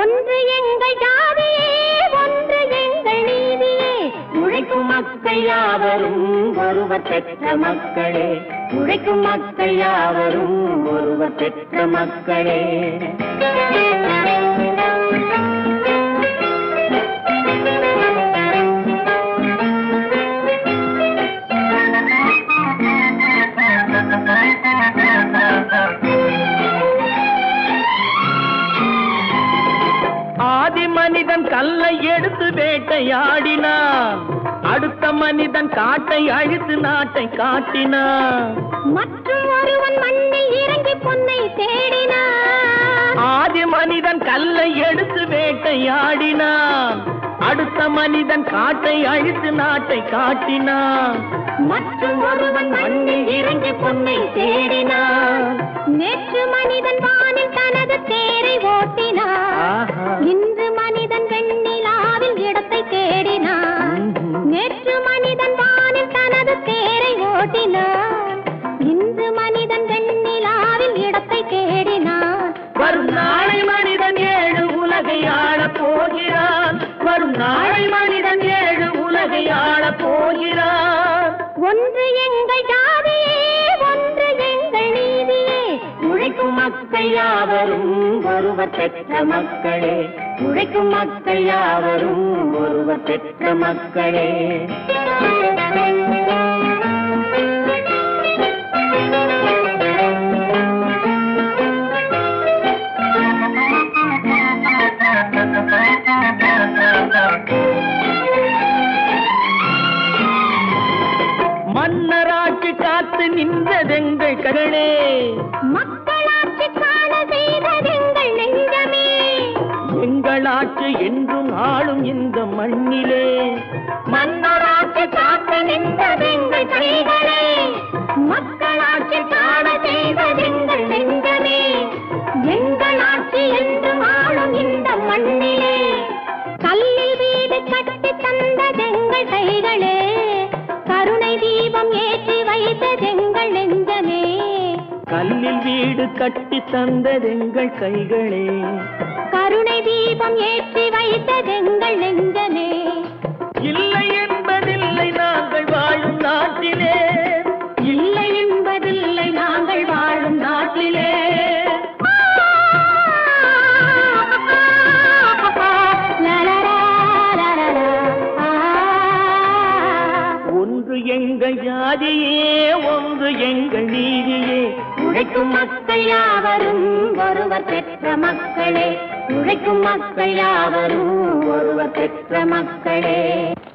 ஒன்று எங்கள் ஜாதியே ஒன்று எங்கள் நீதியே உழைக்கும் மக்கள் யாவரும் ஒருவர் பெற்ற மக்களே. உழைக்கும் மக்கள் யாவரும் ஒருவர் பெற்ற மக்களே. கல்லை எடுத்து வேட்டையாடினான் அடுத்த மனிதன் காட்டை அழித்து நாட்டை காட்டினான் மற்றும் ஒருவன் மண்ணில் இறங்கி பொன்னை தேடினான் ஆதி மனிதன் கல்லை எடுத்து வேட்டையாடினான் அடுத்த மனிதன் காட்டை அழித்து நாட்டை காட்டினான் மற்றும் ஒருவன் மண்ணில் இறங்கி பொன்னை தேடினான் நேற்று மனிதன் வானில் நாளை மனிதன் ஏழு உலகை ஆளப் போகிறான் ஒன்று எங்கள் ஜாதியே ஒன்று எங்கள் நீதியே. உழைக்கும் மக்கள் யாவரும் ஒருவர் பெற்ற மக்களே. உழைக்கும் மக்கள் யாவரும் ஒருவர் பெற்ற மக்களே. காத்து நின்றதெங்கள் கரணே மக்களாட்சி காண செய்ததெங்கள் நெஞ்சமே. எங்கள் ஆட்சி என்றும் ஆளும் இந்த மண்ணிலே. மன்னராட்சி காத்து நின்றதெங்கள் கல்லில் வீடு கட்டி தந்ததெங்கள் கைகளே. கருணை தீபம் ஏற்றி வைத்ததெங்கள் நெஞ்சமே. இல்லை எங்கள் ஜாதியே ஒன்று எங்கள் நீதியே. உழைக்கும் மக்கள் யாவரும் ஒருவர் பெற்ற மக்களே. உழைக்கும் மக்கள் யாவரும் ஒருவர் பெற்ற மக்களே.